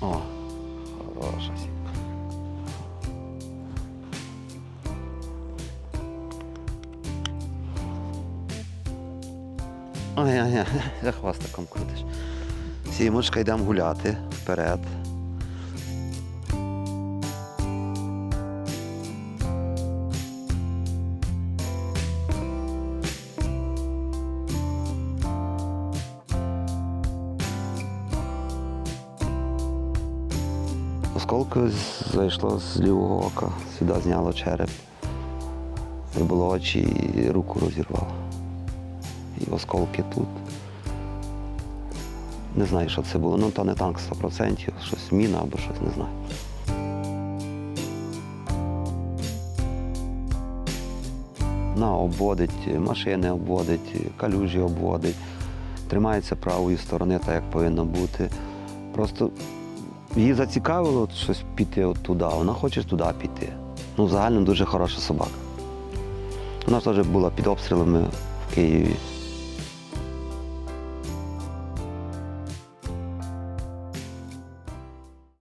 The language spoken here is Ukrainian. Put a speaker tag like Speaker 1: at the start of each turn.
Speaker 1: О, хороша сітка. Ой-ой-ой, за хвостиком крутиш. Сімочка, йдемо гуляти вперед. Осколки зайшло з лівого ока, сюди зняло череп. Вибило очі і руку розірвало. І осколки тут. Не знаю, що це було. Ну, то не танк 100%, щось міна або щось, не знаю. На, обводить, машини обводить, калюжі обводить. Тримається правої сторони, так як повинно бути. Просто її зацікавило щось піти от туди, вона хоче туди піти. Ну, загально дуже хороша собака. Вона теж була під обстрілами в Києві.